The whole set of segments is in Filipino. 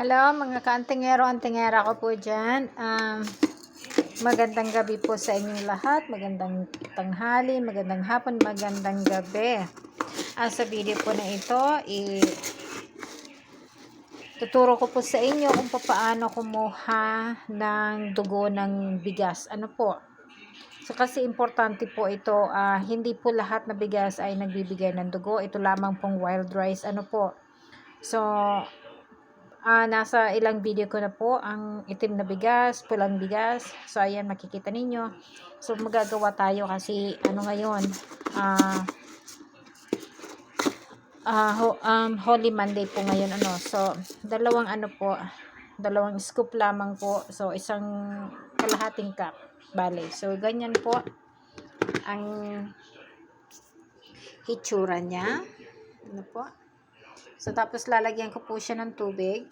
Hello mga kaantingero, antingera ko po dyan. Um, magandang gabi po sa inyong lahat. Magandang tanghali, magandang hapon, magandang gabi. Ah, sa video po na ito, i tuturo ko po sa inyo kung paano kumuha ng dugo ng bigas. Ano po? So, kasi importante po ito, ah, hindi po lahat na bigas ay nagbibigay ng dugo. Ito lamang pong wild rice. Ano po? So, ah nasa ilang video ko na po ang itim na bigas, pulang bigas. So, ayan, makikita ninyo. So, magagawa tayo kasi, ano ngayon, ah, ah, ho, um, Holy Monday po ngayon, ano. So, dalawang ano po, dalawang scoop lamang po. So, isang kalahating cup. Bale. So, ganyan po ang hitsura niya. Ano po? So, tapos lalagyan ko po siya ng tubig.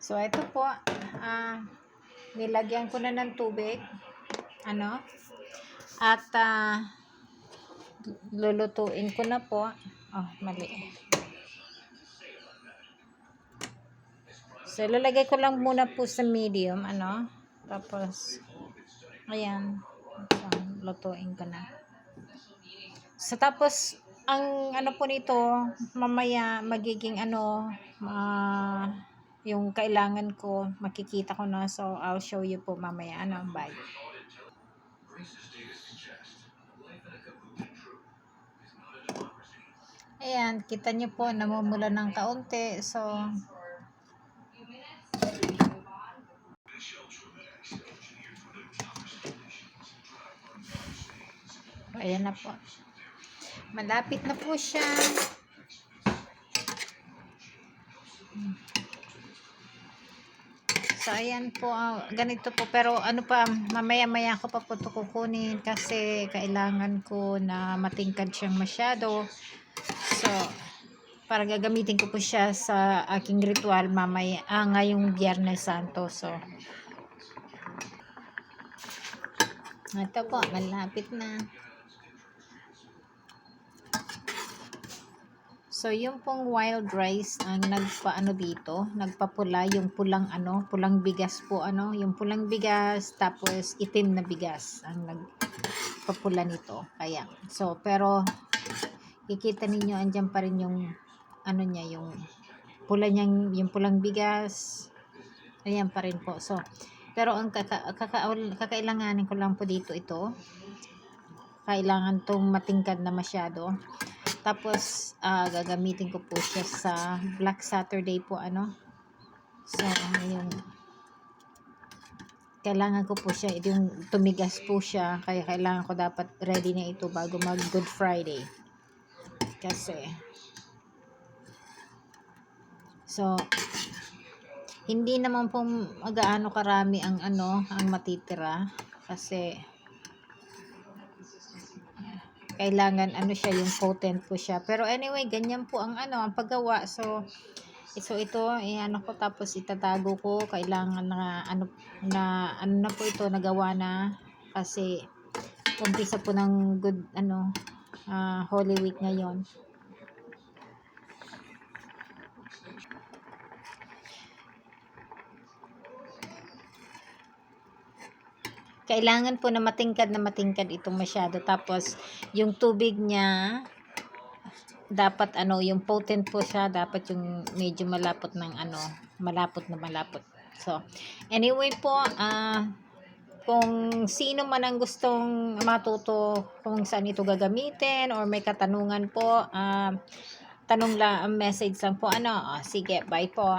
So, ito po, ah, nilagyan ko na ng tubig. Ano? At, ah, lulutuin ko na po. Oh, mali. So, lalagay ko lang muna po sa medium, ano? Tapos, ayan. So, lutuin ko na. So, tapos, ang ano po nito, mamaya magiging ano, ah, yung kailangan ko, makikita ko na. So, I'll show you po mamaya. Ano, bye. Ayan, kita nyo po, namumula ng kaunti. So, ayan na po. Malapit na po siya. So, ayan po. ah, ganito po. Pero ano pa, mamaya-maya ko pa po ito kukunin kasi kailangan ko na matingkad siyang masyado. So, para gagamitin ko po siya sa aking ritual mamaya, ah, ngayong Biyernes Santo. So, ito po, malapit na. So, yung pong wild rice ang nagpaano dito, nagpapula, yung pulang ano, pulang bigas po ano, yung pulang bigas, tapos itim na bigas ang nagpapula nito. Kaya, so, pero, kikita ninyo, andyan pa rin yung, ano niya, yung pula niyang, yung pulang bigas, ayan pa rin po. So, pero ang kaka, kaka, kakailanganin ko lang po dito ito, kailangan tong matingkad na masyado. Tapos, ah, gagamitin ko po siya sa Black Saturday po, ano. So, yung kailangan ko po siya, yung tumigas po siya, kaya kailangan ko dapat ready na ito bago mag Good Friday. Kasi, so, hindi naman po magaano karami ang ano, ang matitira. Kasi, kailangan ano siya yung potent po siya. Pero anyway ganyan po ang ano ang paggawa. So so ito eh, ano ko tapos itatago ko. Kailangan na ano na ano na po ito nagawa na. Kasi umpisa po ng good ano ah, Holy Week ngayon kailangan po na matingkad na matingkad itong masyado. Tapos yung tubig niya dapat ano yung potent po siya dapat yung medyo malapot ng ano malapot na malapot. So anyway po ah kung sino man ang gustong matuto kung saan ito gagamitin or may katanungan po ah tanong lang message lang po ano Ah, sige bye po